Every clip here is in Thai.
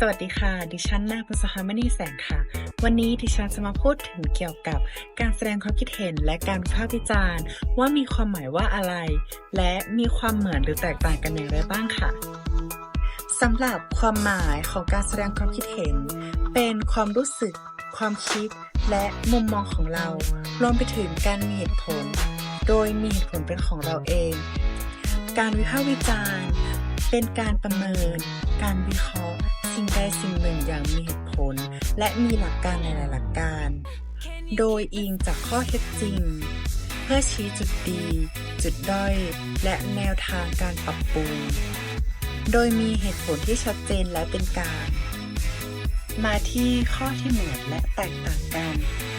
สวัสดีค่ะ ดิฉันนาพุทธหามณีแสงค่ะ วันนี้ดิฉันจะมาพูดถึงเกี่ยวกับการแสดงความคิดเห็นและการวิพากษ์วิจารณ์ ว่ามีความหมายว่าอะไร และมีความเหมือนหรือแตกต่างกันอย่างไรบ้างค่ะสำหรับความหมายของการแสดงความคิดเห็น เป็นความรู้สึก ความคิด และมุมมองของเรา รวมไปถึงการมีเหตุผล โดยมีเหตุผลเป็นของเราเอง การวิพากษ์วิจารณ์ เป็นการประเมิน การวิเคราะห์ สิ่งใดสิ่งหนึ่งอย่างมีเหตุผล และมีหลักการหลายๆหลักการ โดยอิงจากข้อเท็จจริง เพื่อชี้จุดดี จุดด้อย และแนวทางการปรับปรุง โดยมีเหตุผลที่ชัดเจนและเป็นกลางมาที่ข้อที่เหมือนและแตกต่างกัน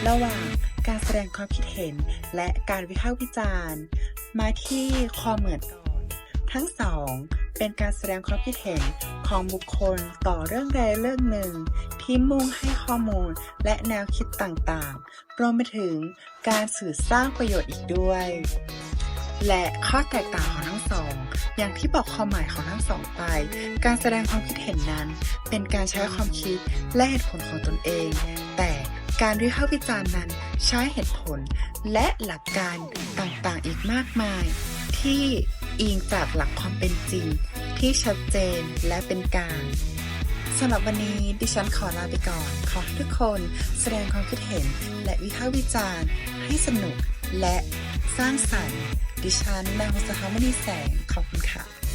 ระหว่างการแสดงความคิดเห็นและการวิพากษ์วิจารณ์ มาที่ความเหมือนก่อน ทั้งสอง เป็นการแสดงความคิดเห็นของบุคคลต่อเรื่องใดเรื่องหนึ่ง ที่มุ่งให้ข้อมูลและแนวคิดต่างๆ รวมไปถึงการสื่อสร้างประโยชน์อีกด้วย และข้อแตกต่างของทั้งสอง อย่างที่บอกความหมายของทั้งสองไป การแสดงความคิดเห็นนั้น เป็นการใช้ความคิดและเหตุผลของตนเอง แต่การวิพากษ์วิจารณ์นั้นใช้เหตุผลและหลักการต่างๆอีกมากมาย ที่ อิงจากหลักความเป็นจริง ที่ชัดเจนและเป็นกลางสำหรับวันนี้ดิฉันขอลาไปก่อน ขอให้ทุกคนแสดงความคิดเห็น และวิพากษ์วิจารณ์ ให้สนุกและสร้างสรรค์ ดิฉันนางสหามณีแสง ขอบคุณค่ะ